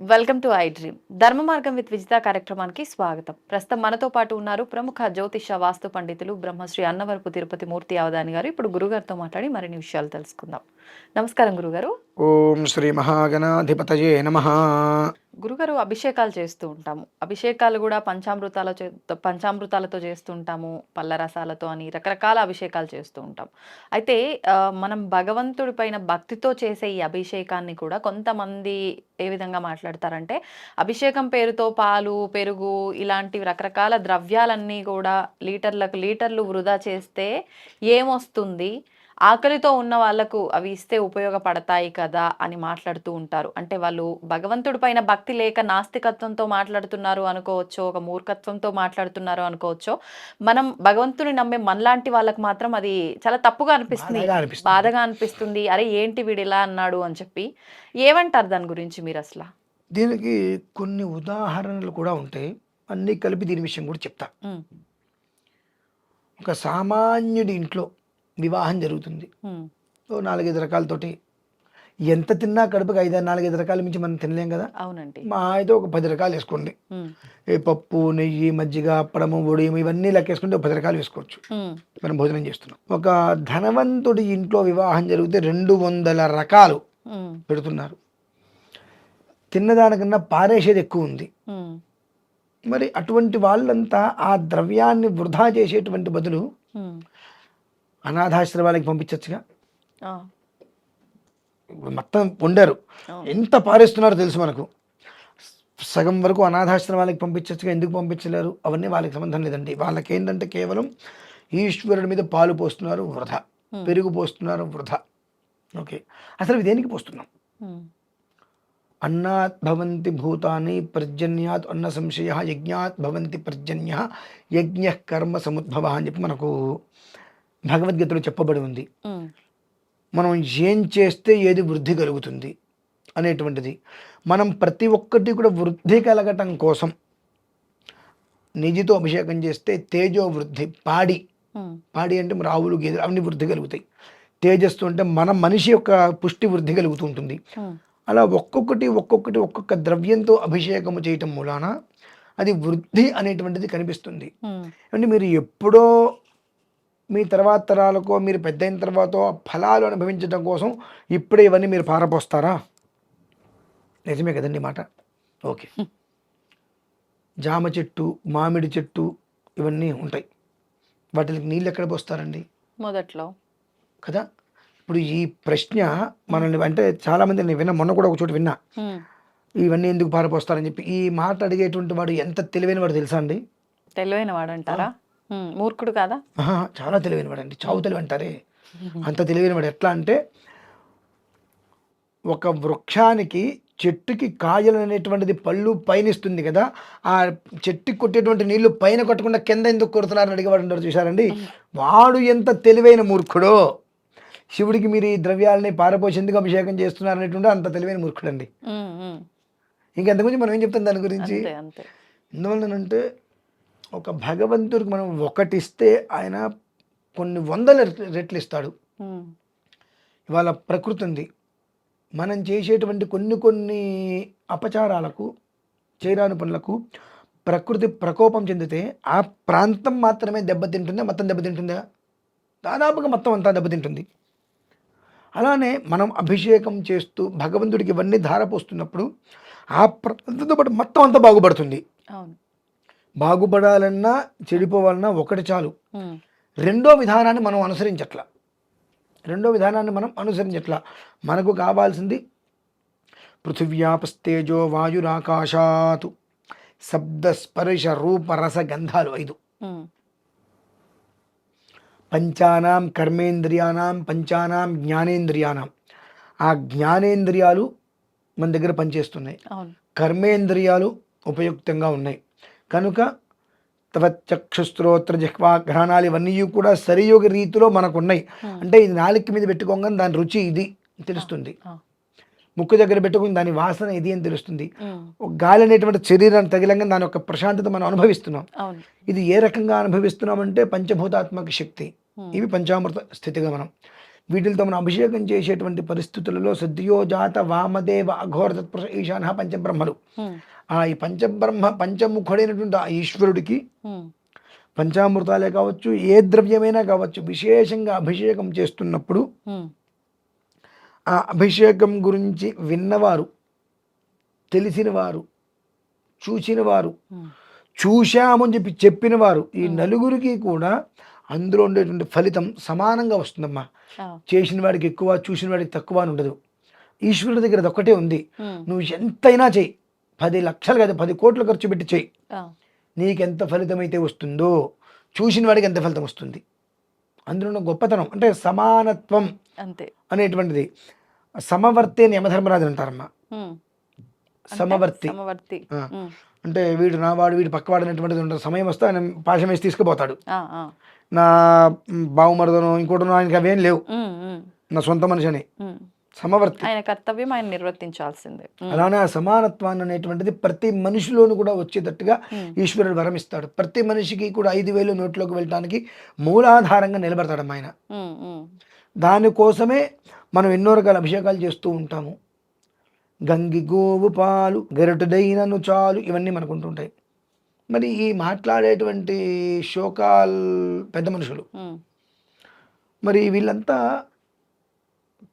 Welcome to I dream. Dharma Margam with Vijitha కార్యక్రమానికి స్వాగతం. ప్రస్తుతం మనతో పాటు ఉన్నారు ప్రముఖ జ్యోతిష వాస్తు పండితులు బ్రహ్మశ్రీ అన్నవరపు తిరుపతి మూర్తి అవధాని గారు. ఇప్పుడు గురుగారితో మాట్లాడి మరిన్ని విషయాలు తెలుసుకుందాం. నమస్కారం గురుగారు. ఓం శ్రీ మహాగణాధిపతయే నమ. గురుగారు అభిషేకాలు చేస్తూ ఉంటాము. అభిషేకాలు కూడా పంచామృతాల చే- పంచామృతాలతో చేస్తూ ఉంటాము పళ్ళ రసాలతో అని రకరకాల అభిషేకాలు చేస్తూ ఉంటాం. అయితే ఆ, మనం భగవంతుడి పైన భక్తితో చేసే ఈ అభిషేకాన్ని కూడా కొంతమంది ఏ విధంగా మాట్లాడతారంటే అభిషేకం పేరుతో పాలు పెరుగు ఇలాంటి రకరకాల ద్రవ్యాలన్నీ కూడా లీటర్లకు లీటర్లు వృధా చేస్తే ఏమొస్తుంది? ఆకలితో ఉన్న వాళ్ళకు అవి ఇస్తే ఉపయోగపడతాయి కదా అని మాట్లాడుతూ ఉంటారు. అంటే వాళ్ళు భగవంతుడి పైన భక్తి లేక నాస్తికత్వంతో మాట్లాడుతున్నారు అనుకోవచ్చో ఒక మూర్ఖత్వంతో మాట్లాడుతున్నారు అనుకోవచ్చో మనం భగవంతుని నమ్మే మనలాంటి వాళ్ళకి మాత్రం అది చాలా తప్పుగా అనిపిస్తుంది. బాధగా అనిపిస్తుంది. అరే ఏంటి వీడు ఇలా అన్నాడు అని చెప్పి ఏమంటారు దాని గురించి మీరు అసలు? దీనికి కొన్ని ఉదాహరణలు కూడా ఉంటాయి. అన్నీ కలిపి దీని విషయం కూడా చెప్తా. ఒక సామాన్యుడి ఇంట్లో వివాహం జరుగుతుంది. ఓ నాలుగైదు రకాలతోటి. ఎంత తిన్నా కడుపుకి ఐదారు నాలుగైదు రకాల మించి మనం తినలేం కదా? అవునండి. మా అయితే ఒక పది రకాలు వేసుకోండి. ఏ పప్పు నెయ్యి మజ్జిగ అప్పడము ఉడియం ఇవన్నీ లెక్కేసుకుంటే ఒక పది రకాలు వేసుకోవచ్చు. మనం భోజనం చేస్తున్నాం. ఒక ధనవంతుడి ఇంట్లో వివాహం జరిగితే రెండు వందల రకాలు పెడుతున్నారు. తిన్నదానికన్నా పారేసేది ఎక్కువ ఉంది. మరి అటువంటి వాళ్ళంతా ఆ ద్రవ్యాన్ని వృధా చేసేటువంటి బదులు. అనాథాశ్రమాలకి పంపించచ్చుగా? మొత్తం వండారు అవును. ఎంత పారేస్తున్నారో తెలుసు మనకు. సగం వరకు అనాథాశ్రమాలకి పంపించచ్చుగా ఎందుకు పంపించలేరు? అవన్నీ వాళ్ళకి సంబంధం లేదండి. వాళ్ళకి ఏంటంటే కేవలం ఈశ్వరుడి మీద పాలు పోస్తున్నారు వృధా. పెరుగు పోస్తున్నారు వృధా. ఓకే. అసలు దేనికి పోస్తున్నాం? అన్నాత్ భవంతి భూతాని పర్జన్యాత్ అన్న సంశయ యజ్ఞాత్ భవంతి పర్జన్య యజ్ఞ కర్మ సముద్భవ అని చెప్పి మనకు భగవద్గీతలో చెప్పబడి ఉంది. మనం ఏం చేస్తే ఏది వృద్ధి కలుగుతుంది అనేటువంటిది. మనం ప్రతి ఒక్కటి కూడా వృద్ధి కలగటం కోసం నిధితో అభిషేకం చేస్తే తేజో వృద్ధి పాడి. పాడి అంటే మరి ఆవులు గేదెలు అవన్నీ వృద్ధి కలుగుతాయి. తేజస్సు అంటే మన మనిషి యొక్క పుష్టి వృద్ధి కలుగుతూ ఉంటుంది. అలా ఒక్కొక్కటి ఒక్కొక్కటి ఒక్కొక్క ద్రవ్యంతో అభిషేకము చేయటం మూలాన అది వృద్ధి అనేటువంటిది కనిపిస్తుంది. అంటే మీరు ఎప్పుడో మీ తర్వాత తరాలకో మీరు పెద్ద అయిన తర్వాత ఫలాలు అనుభవించడం కోసం ఇప్పుడే ఇవన్నీ మీరు పారపోస్తారా నిజమే కదండి మాట. ఓకే. జామ చెట్టు మామిడి చెట్టు ఇవన్నీ ఉంటాయి. వాటికి నీళ్ళు ఎక్కడ పోస్తారండి? మొదట్లో. కదా? ఇప్పుడు ఈ ప్రశ్న మనల్ని అంటే చాలామంది నేను విన్నా మొన్న కూడా ఒక చోట విన్నా. ఇవన్నీ ఎందుకు పారిపోస్తారని చెప్పి ఈ మాట అడిగేటువంటి వాడు ఎంత తెలివైన వాడు తెలుసా అండి? తెలివైన వాడు అంటారా? మూర్ఖుడు కాదా? చాలా తెలివైన వాడు అండి చావు తెలివి అంటారే అంత తెలివైన వాడు ఎట్లా అంటే ఒక వృక్షానికి చెట్టుకి కాయలు అనేటువంటిది పళ్ళు పైన ఇస్తుంది కదా ఆ చెట్టుకి కొట్టేటువంటి నీళ్ళు పైన కొట్టకుండా కింద ఎందుకు కొడుతున్నారని అడిగేవాడు ఉంటారు చూసారండి వాడు ఎంత తెలివైన మూర్ఖుడో. శివుడికి మీరు ఈ ద్రవ్యాలని పారపోసి ఎందుకు అభిషేకం చేస్తున్నారు అనేటువంటి అంత తెలివైన మూర్ఖుడు అండి ఉమ్. ఇంకెంతకుమించి మనం ఏం చెప్తాం దాని గురించి? ఎందువల్లనంటే ఒక భగవంతుడికి మనం ఒకటిస్తే ఆయన కొన్ని వందల రెట్లు- ఇస్తాడు ఇవాళ ప్రకృతి ఉంది. మనం చేసేటువంటి కొన్ని కొన్ని అపచారాలకు చేయరాని పనులకు ప్రకృతి ప్రకోపం చెందితే ఆ ప్రాంతం మాత్రమే దెబ్బతింటుందా మొత్తం దెబ్బతింటుందా? దాదాపుగా మొత్తం అంతా దెబ్బతింటుంది. అలానే మనం అభిషేకం చేస్తూ భగవంతుడికి ఇవన్నీ ధారపోస్తున్నప్పుడు ఆ ప్రాంతంతో పాటు మొత్తం అంతా బాగుపడుతుంది. అవును. బాగుపడాలన్నా చెడిపోవాలన్నా ఒకటి చాలు. రెండో విధానాన్ని మనం అనుసరించట్ల. రెండో విధానాన్ని మనం అనుసరించట్ల. మనకు కావాల్సింది పృథివ్యాపస్తేజో వాయురాకాశాతు శబ్ద స్పర్శ రూప రస గంధాలు ఐదు. పంచానాం కర్మేంద్రియానాం పంచానాం జ్ఞానేంద్రియానాం. ఆ జ్ఞానేంద్రియాలు మన దగ్గర పనిచేస్తున్నాయి. కర్మేంద్రియాలు ఉపయుక్తంగా ఉన్నాయి. కనుక చక్షుస్త్రోత్ర జిహ్వా గ్రహణాలు ఇవన్నీ కూడా సరియోగ రీతిలో మనకు ఉన్నాయి అంటే ఇది నాలుక మీద పెట్టుకోగానే దాని రుచి ఇది తెలుస్తుంది. ముక్కు దగ్గర పెట్టుకుని దాని వాసన ఇది అని తెలుస్తుంది. గాలి అనేటువంటి శరీరాన్ని తగిలంగా దాని యొక్క ప్రశాంతత మనం అనుభవిస్తున్నాం. ఇది ఏ రకంగా అనుభవిస్తున్నామంటే పంచభూతాత్మక శక్తి. ఇవి పంచామృత స్థితిగా మనం. వీటితో మనం అభిషేకం చేసేటువంటి పరిస్థితులలో సద్యోజాత వామదేవ అఘోర తత్పురుష ఈశాన పంచబ్రహ్మలు. ఆ ఈ పంచబ్రహ్మ పంచముఖుడైనటువంటి ఆ ఈశ్వరుడికి పంచామృతాలే కావచ్చు ఏ ద్రవ్యమైనా కావచ్చు విశేషంగా అభిషేకం చేస్తున్నప్పుడు ఆ అభిషేకం గురించి విన్నవారు తెలిసినవారు చూసినవారు చూశామని చెప్పి చెప్పిన వారు ఈ నలుగురికి కూడా అందులో ఉండేటువంటి ఫలితం సమానంగా వస్తుందమ్మా. చేసిన వాడికి ఎక్కువ చూసిన వాడికి తక్కువ అని ఉండదు. ఈశ్వరుడి దగ్గర అది ఒక్కటే ఉంది. నువ్వు ఎంతైనా చెయ్యి పది లక్షలు కాదు పది కోట్లు ఖర్చు పెట్టి ఆ, నీకెంత ఫలితం అయితే వస్తుందో చూసిన వాడికి ఎంత ఫలితం వస్తుంది? అందులో ఉన్న గొప్పతనం అంటే సమానత్వం అంతే. అనేటువంటిది. సమవర్తి అని యమధర్మరాజు అంటారమ్మా. సమవర్తి. అంటే వీడు నావాడు వీడు పక్కవాడు అనేటువంటిది ఉంటుంది. సమయం వస్తే ఆయన పాశం వేసి తీసుకుపోతాడు. నా బావుమరదను ఇంకోటను ఆయనకి అవేం లేవు. నా సొంత మనిషి అని. సమవర్తి. ఆయన కర్తవ్యం ఆయన నిర్వర్తించాల్సిందే. అలానే ఆ సమానత్వాన్ని అనేటువంటిది ప్రతి మనిషిలోనూ కూడా వచ్చేటట్టుగా ఈశ్వరుడు వరమిస్తాడు. ప్రతి మనిషికి కూడా ఐదు వేలు నోట్లోకి వెళ్ళటానికి మూలాధారంగా నిలబడతాడు ఆయన. దానికోసమే మనం ఎన్నో రకాల అభిషేకాలు చేస్తూ ఉంటాము. గంగి గోవు పాలు గెరటుదైనను చాలు ఇవన్నీ మనకు ఉంటుంటాయి మరి ఈ మాట్లాడేటువంటి శోకాల్ పెద్ద మనుషులు. మరి వీళ్ళంతా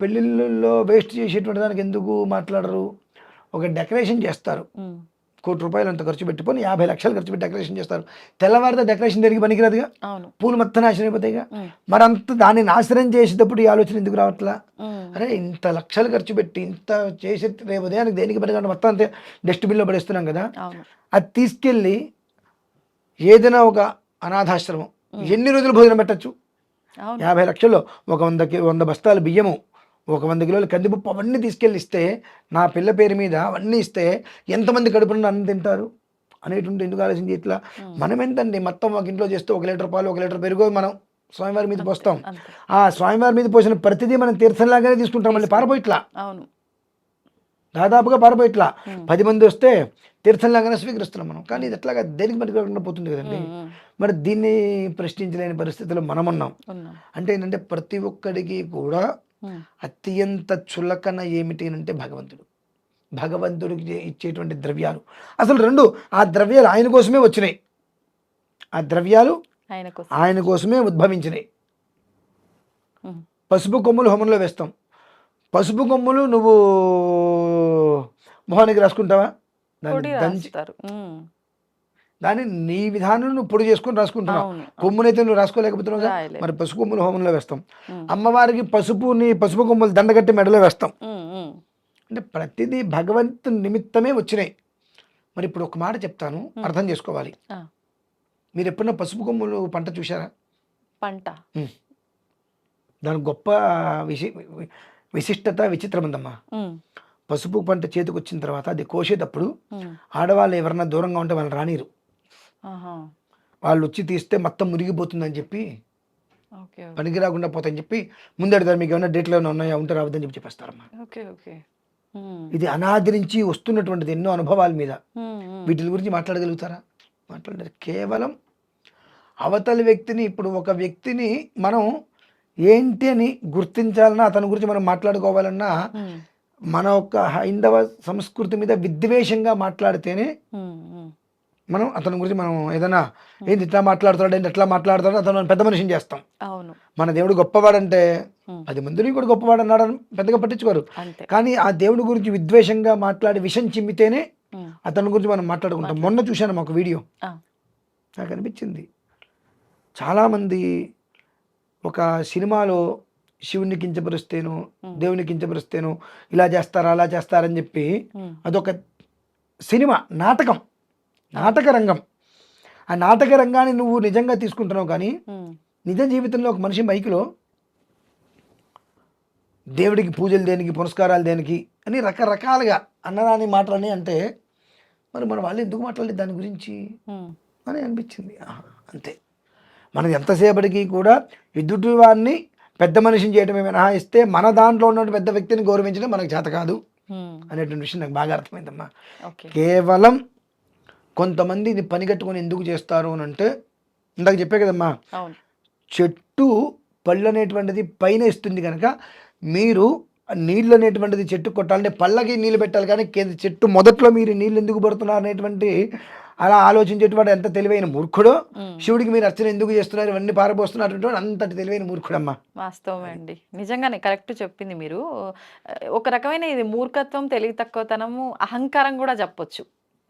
పెళ్ళిళ్ళలో వేస్ట్ చేసేటువంటి దానికి ఎందుకు మాట్లాడరు? ఒక డెకరేషన్ చేస్తారు. కోటి రూపాయలు అంత ఖర్చు పెట్టుకొని యాభై లక్షలు ఖర్చు పెట్టి డెకరేషన్ చేస్తారు. తెల్లవారితే డెకరేషన్ తిరిగి పనికిరాదుగా? పూలు మొత్తం నాశనం అయిపోతాయిగా? ఉమ్, మరి అంత దాన్ని నాశనం చేసేటప్పుడు ఈ ఆలోచన ఎందుకు రావట్లా? అరే ఇంత లక్షలు ఖర్చు పెట్టి ఇంత చేసి రేపు ఉదయానికి దేనికి పనికంటే మొత్తం అంతే డస్ట్బిన్లో పడేస్తున్నాం కదా? అది తీసుకెళ్ళి ఏదైనా ఒక అనాథాశ్రమం. ఎన్ని రోజులు భోజనం పెట్టచ్చు? యాభై లక్షల్లో ఒక వంద కి వంద బస్తాలు బియ్యము. ఒక వంద కిలోల కందిపప్పు అవన్నీ తీసుకెళ్ళి ఇస్తే నా పిల్ల పేరు మీద అవన్నీ ఇస్తే ఎంతమంది కడుపున అన్నం తింటారు? అనేటువంటి ఎందుకు ఆలోచన ఇట్లా మనం ఎంతండి? మొత్తం ఒక ఇంట్లో చేస్తే ఒక లీటర్ పాలు ఒక లీటర్ పెరుగు మనం స్వామివారి మీద పోస్తాం. ఆ స్వామివారి మీద పోసిన ప్రతిదీ మనం తీర్థంలాగానే తీసుకుంటాం. మళ్ళీ పారపోయిట్లా అవును. దాదాపుగా పారపోయిట్లా పది మంది వస్తే తీర్థంలాగానే స్వీకరిస్తున్నాం మనం. కానీ ఇది ఎట్లాగా దేనికి మనకి రాకుండా పోతుంది కదండి? మరి దీన్ని ప్రశ్నించలేని పరిస్థితిలో మనం ఉన్నాం. అంటే ఏంటంటే ప్రతి ఒక్కడికి కూడా అత్యంత చులకన ఏమిటి అంటే భగవంతుడు. భగవంతుడికి ఇచ్చేటువంటి ద్రవ్యాలు. అసలు రెండు ఆ ద్రవ్యాలు ఆయన కోసమే వచ్చినాయి. ఆ ద్రవ్యాలు ఆయన కోసం ఆయన కోసమే ఉద్భవించినాయి. పసుపు కొమ్ములు హోమంలో వేస్తాం. పసుపు కొమ్ములు నువ్వు మొహానికి రాసుకుంటావా? దంచి దాన్ని నీ విధానం నువ్వు పొడి చేసుకొని రాసుకుంటున్నావు. అవును కొమ్మునైతే నువ్వు రాసుకోలేకపోతున్నావు మరి పసుపు కొమ్ములు హోమంలో వేస్తాం. అమ్మవారికి పసుపుని పసుపు కొమ్ములు దండగట్టి మెడలో వేస్తాం. అంటే ప్రతిదీ భగవంతు నిమిత్తమే వచ్చినాయి. మరి ఇప్పుడు ఒక మాట చెప్తాను అర్థం చేసుకోవాలి. మీరు ఎప్పుడన్నా పసుపు కొమ్ములు పంట చూసారా పంట. దాని గొప్ప విశి విశిష్టత విచిత్రం ఉందమ్మా పసుపు పంట చేతికి వచ్చిన తర్వాత అది కోసేటప్పుడు ఆడవాళ్ళు ఎవరన్నా దూరంగా ఉంటే వాళ్ళని రానిరు. వాళ్ళు వచ్చి తీస్తే మొత్తం మురిగిపోతుందని చెప్పి పనికి రాకుండా పోతాయని చెప్పి ముందెడతారు మీకు ఏమైనా డేట్లు ఏమైనా ఉన్నాయా? ఉంటే రావద్దని చెప్పి చెప్పేస్తారమ్మా. Okay okay. ఉమ్, ఇది అనాది నుంచి వస్తున్నటువంటిది ఎన్నో అనుభవాల మీద. వీటి గురించి మాట్లాడగలుగుతారా? మాట్లాడలేరు కేవలం అవతలి వ్యక్తిని ఇప్పుడు ఒక వ్యక్తిని మనం ఏంటి అని గుర్తించాలన్నా అతని గురించి మనం మాట్లాడుకోవాలన్నా మన యొక్క హైందవ సంస్కృతి మీద విద్వేషంగా మాట్లాడితేనే మనం అతని గురించి మనం ఏదైనా ఏంటి ఇట్లా మాట్లాడుతాడు ఏంటి ఎట్లా మాట్లాడుతాడు అతను పెద్ద మనిషిని చేస్తాం. అవును. మన దేవుడు గొప్పవాడంటే పది మందిని కూడా గొప్పవాడు అన్నాడు అని పెద్దగా పట్టించుకోరు. కానీ ఆ దేవుడి గురించి విద్వేషంగా మాట్లాడి విషం చిమ్మితేనే అతని గురించి మనం మాట్లాడుకుంటాం. మొన్న చూశాను ఒక వీడియో. నాకు అనిపించింది. చాలామంది ఒక సినిమాలో శివుని కించపరుస్తేను దేవుని కించపరుస్తేను ఇలా చేస్తారా అలా చేస్తారని చెప్పి అదొక సినిమా నాటకం. నాటక రంగం ఆ నాటక రంగాన్ని నువ్వు నిజంగా తీసుకుంటున్నావు కానీ నిజ జీవితంలో ఒక మనిషి మైకులో దేవుడికి పూజలు దేనికి పురస్కారాలు దేనికి అని రకరకాలుగా అన్నదాని మాటలని అంటే మరి మన వాళ్ళు ఎందుకు మాట్లాడలేదు దాని గురించి? అని అనిపించింది. అంతే. మనం ఎంతసేపటికి కూడా ఎదుటి వారిని పెద్ద మనిషిని చేయడమే మినహాయిస్తే మన దాంట్లో ఉన్న పెద్ద వ్యక్తిని గౌరవించడం మనకు చేత కాదు. అనేటువంటి విషయం నాకు బాగా అర్థమైందమ్మా. కేవలం కొంతమంది ఇది పని కట్టుకొని ఎందుకు చేస్తారు అని అంటే ఇందాక చెప్పే కదమ్మా చెట్టు పళ్ళు అనేటువంటిది పైన ఇస్తుంది కనుక మీరు నీళ్ళు అనేటువంటిది చెట్టు కొట్టాలంటే పళ్ళకి నీళ్ళు పెట్టాలి కానీ కింద చెట్టు మొదట్లో మీరు నీళ్ళు ఎందుకు పడుతున్నారు అనేటువంటి అలా ఆలోచించేటువంటి ఎంత తెలివైన మూర్ఖుడో. శివుడికి మీరు అర్చన ఎందుకు చేస్తున్నారు? ఇవన్నీ పారబోస్తున్నారు అంతటి తెలివైన మూర్ఖుడమ్మా. వాస్తవమే అండి. నిజంగానే కరెక్ట్ చెప్పింది మీరు. ఒక రకమైన ఇది మూర్ఖత్వం తెలివి తక్కువతనము అహంకారం కూడా చెప్పొచ్చు.